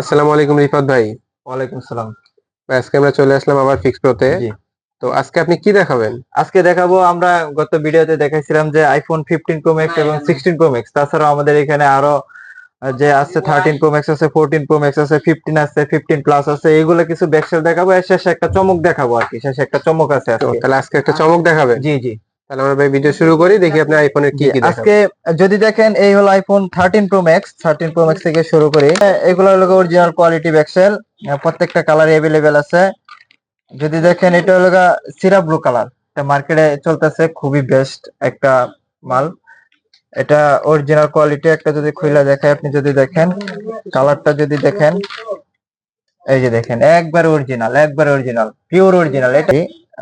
আসসালামু আলাইকুম রিফাত ভাই। ওয়ালাইকুম সালাম আজকে আমরা চলে আসলাম আবার ফিক্স প্রোতে তো। আজকে আপনি কি দেখাবেন? আজকে দেখাবো আমরা গত ভিডিওতে দেখাইছিলাম যে আইফোন ফিফটিন প্রো ম্যাক্স এবং সিক্সটিন প্রো ম্যাক্স তাছাড়াও আমাদের এখানে আরও যে আছে থার্টিন প্রো ম্যাক্স আছে ফোরটিন প্রো ম্যাক্স আছে ফিফটিন আছে ফিফটিন প্লাস আছে এগুলো কিছু ব্যাকসেল দেখাবো আর শেষে একটা চমক দেখাবো আর কি। শেষে একটা চমক আছে আজকে। তাহলে আজকে একটা চমক দেখাবেন? জি জি। তাহলে আমরা ভাই ভিডিও শুরু করি দেখি আপনি আইফোনের কি কি আজকে যদি দেখেন এই হলো iPhone thirteen pro max thirteen pro max থেকে শুরু করি। এগুলো হলো অরিজিনাল কোয়ালিটি ব্যাকসেল প্রত্যেকটা কালার অ্যাভেলেবেল আছে। যদি দেখেন এটা হলো সিরা ব্লু কালার এটা মার্কেটে চলতেছে খুবই বেস্ট একটা মাল। এটা অরিজিনাল কোয়ালিটি একটা যদি খুলে দেখায় আপনি যদি দেখেন কালারটা যদি দেখেন এই যে দেখেন একবার অরিজিনাল একবার অরিজিনাল পিওর অরিজিনাল এটা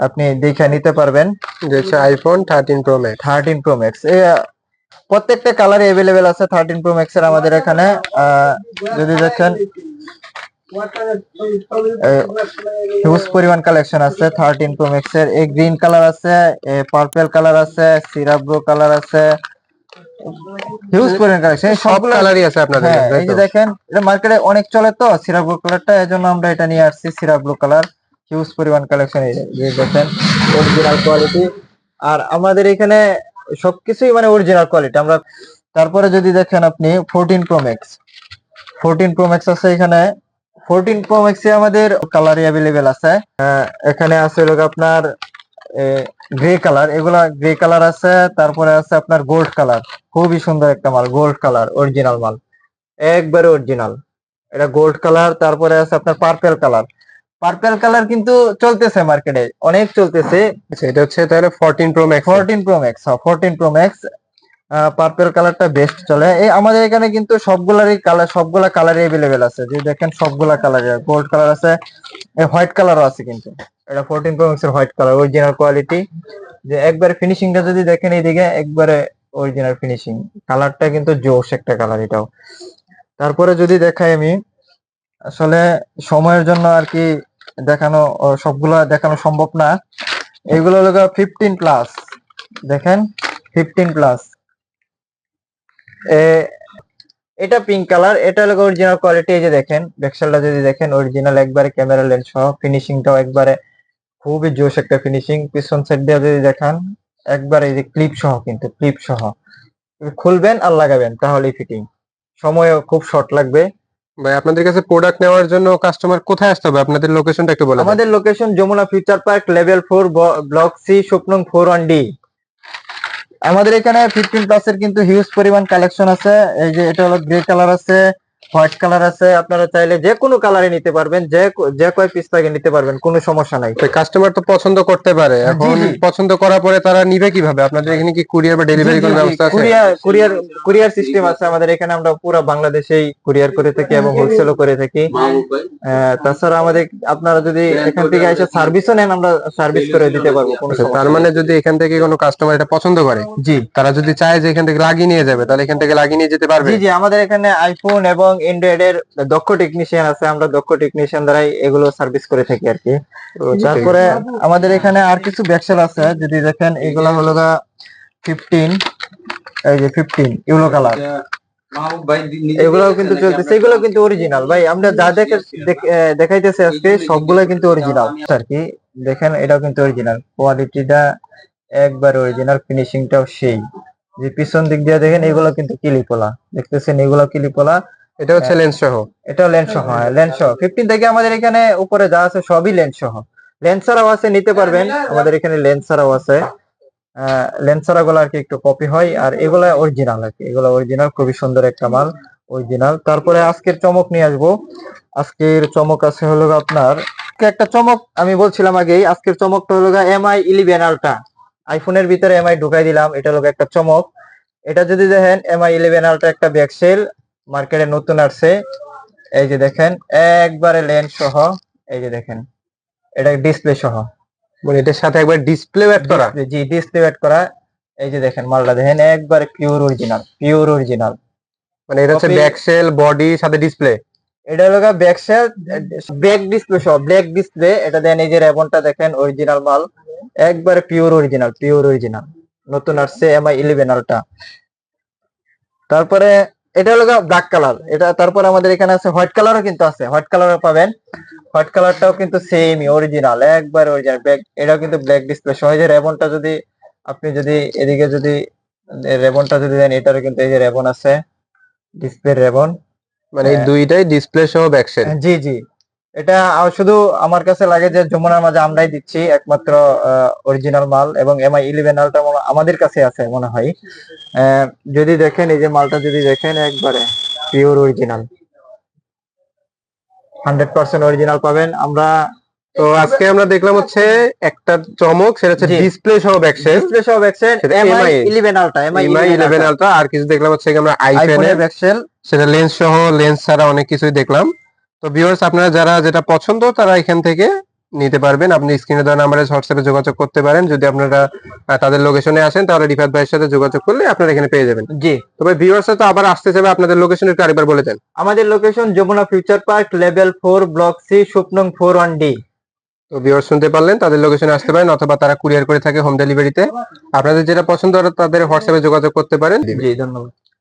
আপনি দেখে নিতে পারবেন যে হচ্ছে iPhone thirteen pro max thirteen pro max প্রত্যেকটা কালারে অ্যাভেলেবেল আছে থার্টিন প্রো ম্যাক্স এর আমাদের এখানে। যদি দেখেন হিউজ পরিমাণ কালেকশন আছে থার্টিন প্রো ম্যাক্স এর। এই গ্রিন কালার আছে পার্পল কালার আছে সিরাপ ব্লু কালার আছে। হিউজ পরিমাণ কালেকশন সব কালারই আছে আপনাদের হ্যাঁ এই যে দেখেন এটা মার্কেটে অনেক চলে তো সিরাপ ব্লু কালারটা এজন্য আমরা এটা নিয়ে আসছি সিরাপ ব্লু কালার হিউজ পরিমাণ কালেকশন দেখেন অরিজিনাল কোয়ালিটি আর আমাদের এখানে সবকিছুই মানে অরিজিনাল কোয়ালিটি আমরা তারপরে যদি দেখেন আপনি fourteen pro max fourteen pro max আছে এখানে। ফোরটিন প্রো ম্যাক্সে আমাদের কালারই অ্যাভেলেবেল আছে। আহ, এখানে আছে হলো আপনার গ্রে কালার এগুলা গ্রে কালার আছে তারপরে আছে আপনার গোল্ড কালার খুবই সুন্দর একটা মাল গোল্ড কালার অরিজিনাল মাল। একবারে অরিজিনাল এটা গোল্ড কালার তারপরে আছে আপনার পার্পেল কালার পার্পেল কালার কিন্তু চলতেছে মার্কেটে অনেক চলতেছে। আচ্ছা, এটা হচ্ছে তাহলে fourteen pro max fourteen pro max fourteen pro max purple কালারটা বেস্ট চলে। এই আমাদের এখানে কিন্তু সবগুলারই কালার সবগুলা কালারই অ্যাভেলেবেল আছে। যে দেখেন সবগুলা কালার গোল্ড কালার আছে হোয়াইট কালারও আছে কিন্তু। এটা ফোরটিন প্রো ম্যাক্স এর হোয়াইট কালার অরিজিনাল কোয়ালিটি যে একবারে ফিনিশিংটা যদি দেখেন এইদিকে একবারে অরিজিনাল ফিনিশিং কালারটা কিন্তু জোশ একটা কালার এটাও। তারপরে যদি দেখাই আমি আসলে সময়ের জন্য আর কি দেখানো সবগুলা দেখানো সম্ভব না। এগুলো হলো ফিফটিন প্লাস দেখেন ফিফটিন প্লাস এটা পিঙ্ক কালার এটা হলো অরিজিনাল কোয়ালিটি এই যে দেখেন ব্যাকসালটা যদি দেখেন অরিজিনাল একবারে ক্যামেরা লেন্স সহ ফিনিশিংটাও একবারে খুবই জোশ একটা ফিনিশিং পিছন সাইড দিয়ে যদি দেখান, একবারে এই যে ক্লিপ সহ কিন্তু ক্লিপ সহ। খুলবেন আর লাগাবেন, তাহলেই ফিটিং সময়ও খুব শর্ট লাগবে। ভাই, আপনাদের কাছে প্রোডাক্ট নেওয়ার জন্য কাস্টমার কোথায় আসতে হবে? আপনাদের লোকেশনটা একটু বলে আমাদের location Jamuna future park level four block C স্বপ্নং four one D আমাদের এখানে ফিফটিন প্লাসের কিন্তু হিউজ পরিমাণ কালেকশন আছে। এই যে, এটা হলো গ্রে কালার আছে। হোয়াইট কালার আছে আপনারা চাইলে যে কোনো কালারে নিতে পারবেন যে যে কয় পিস লাগে নিতে পারবেন কোনো সমস্যা নাই। কাস্টমার তো পছন্দ করতে পারে। এখন পছন্দ করার পরে তারা নিবে কীভাবে? আপনাদের এখানে কি কুরিয়ার বা ডেলিভারি কোনো ব্যবস্থা আছে? কুরিয়ার কুরিয়ার কুরিয়ার সিস্টেম আছে আমাদের এখানে আমরা পুরো বাংলাদেশেই কুরিয়ার করে থাকি এবং হোলসেলও করে থাকি। তাছাড়া আমাদের আপনারা যদি এখান থেকে এসে সার্ভিসও নেন আমরা সার্ভিস করে দিতে পারব কোনো আচ্ছা, সমস্যা তার মানে যদি এখান থেকে কোনো কাস্টমার এটা পছন্দ করে? জি। তারা যদি চায় যে এখান থেকে লাগিয়ে নিয়ে যাবে তাহলে এখান থেকে লাগিয়ে নিয়ে যেতে পারবে? জি জি আমাদের এখানে আইফোন এবং অ্যান্ড্রয়েড এর দক্ষ টেকনিশিয়ান আছে আমরা দক্ষ টেকনিশিয়ান দ্বারাই এগুলো সার্ভিস করে থাকি আর কি তারপরে আমাদের এখানে আর কিছু ব্যাকসেল আছে যদি দেখেন এগুলো হলো গা ফিফটিন এই যে ফিফটিন ইউলো কালার। এগুলোও কিন্তু চলতেছে এগুলো কিন্তু অরিজিনাল ভাই আমরা যা দেখে দেখাইতেছে আজকে সবগুলো কিন্তু অরিজিনাল আর কি দেখেন এটাও কিন্তু অরিজিনাল কোয়ালিটিটা একবার অরিজিনাল ফিনিশিংটাও সেই। যে পিছন দিক দিয়ে দেখেন এগুলো কিন্তু কিলিপোলা। দেখতেছেন এগুলো কিলিপোলা। এটা হচ্ছে লেন্স সহ এটা লেন্স সহ হ্যাঁ লেন্স সহ ফিফটিন থেকে আমাদের এখানে উপরে যা আছে সবই লেন্স সহ লেন্স ছাড়াও আছে নিতে পারবেন। আমাদের এখানে লেন্স ছাড়াও আছে। লেন্সগুলো আর কি একটু কপি হয়। আর এগুলা অরিজিনাল আর কি। এগুলো অরিজিনাল খুবই সুন্দর একটা মাল অরিজিনাল তারপরে আজকের চমক নিয়ে আসব। আজকের চমক আছে হলো আপনার একটা চমক আমি বলছিলাম আগেই আজকের চমকটা হলো এমআই ইলেভেন আলট্রা আইফোনের ভিতরে এমআই ঢুকাই দিলাম। এটা হলো একটা চমক। এটা যদি দেখেন এমআই ইলেভেন আলট্রা একটা ব্যাকসেল মার্কেটে নতুন আসছে। এই যে দেখেন একবারে লেন্স সহ এই যে দেখেন এটা ডিসপ্লে সহ। মানে এটার সাথে একবার ডিসপ্লে অ্যাড করা? জি ডিসপ্লে অ্যাড করা। এই যে দেখেন মালটা দেখেন একবারে পিওর অরিজিনাল পিওর অরিজিনাল মানে এটা হচ্ছে ব্যাক সেল বডি সাথে ডিসপ্লে এটা হলো ব্যাক সেল ব্যাক ডিসপ্লে সহ ব্ল্যাক ডিসপ্লে এটা দেন এই যে রেবনটা দেখেন অরিজিনাল মাল। একবারে পিওর অরিজিনাল পিওর অরিজিনাল নতুন আসছে এমআই ইলেভেন আলটা তারপরে এটা হলো ব্ল্যাক কালার এটা তারপর আমাদের এখানে আছে হোয়াইট কালারও কিন্তু আছে। হোয়াইট কালারও পাবেন। হোয়াইট কালারটাও কিন্তু সেমই অরিজিনাল একবার অরিজিনাল ব্ল্যাক এটাও কিন্তু ব্ল্যাক ডিসপ্লে সহ এই যে রেবনটা যদি আপনি যদি এদিকে যদি রেবনটা যদি দেন এটারও কিন্তু এই যে রেবন আছে ডিসপ্লে রেবন। মানে হ্যাঁ। দুইটাই ডিসপ্লে সহ ব্যাকসেট জি জি। এটা শুধু আমার কাছে লাগে যে যমুনার মাঝে আমরাই দিচ্ছি একমাত্র অরিজিনাল মাল এবং এমআই ইলেভেন আলটা আমাদের কাছে আছে মনে হয়। যদি দেখেন এই যে মালটা যদি দেখেন একবারে pure original hundred percent original পাবেন। আমরা তো আজকে আমরা দেখলাম হচ্ছে একটা চমক সেটা হচ্ছে ডিসপ্লে সহ ব্যাকসেট ডিসপ্লে সহ ব্যাকসেল সেটা MI MI eleven ultra MI MI eleven ultra আর কিছু দেখলাম হচ্ছে আমরা আইফোনের ব্যাকসেল সেটা লেন্স সহ লেন্স ছাড়া অনেক কিছুই দেখলাম। তো ভিউয়ার্স আপনারা যারা যেটা পছন্দ তারা এখান থেকে নিতে পারবেন। আপনি স্ক্রিনে দেওয়া নাম্বারে হোয়াটসঅ্যাপে যোগাযোগ করতে পারেন। যদি আপনারা তাদের লোকেশনে আসেন তাহলে রিফাত ভাইয়ের সাথে যোগাযোগ করলে আপনারা এখানে পেয়ে যাবেন। জি। তবে ভিউয়ার্স তো আবার আসতে চাবে আপনাদের লোকেশন একটু আরেকবার বলে দেন। আমাদের location Jamuna future park level four block C সুপনং four one D তো ভিউয়ার্স শুনতে পারলেন তাদের লোকেশনে আসতে পারেন অথবা তারা কুরিয়ার করে থাকে হোম ডেলিভারিতে আপনাদের যেটা পছন্দ তাদের হোয়াটসঅ্যাপে যোগাযোগ করতে পারেন। জি ধন্যবাদ।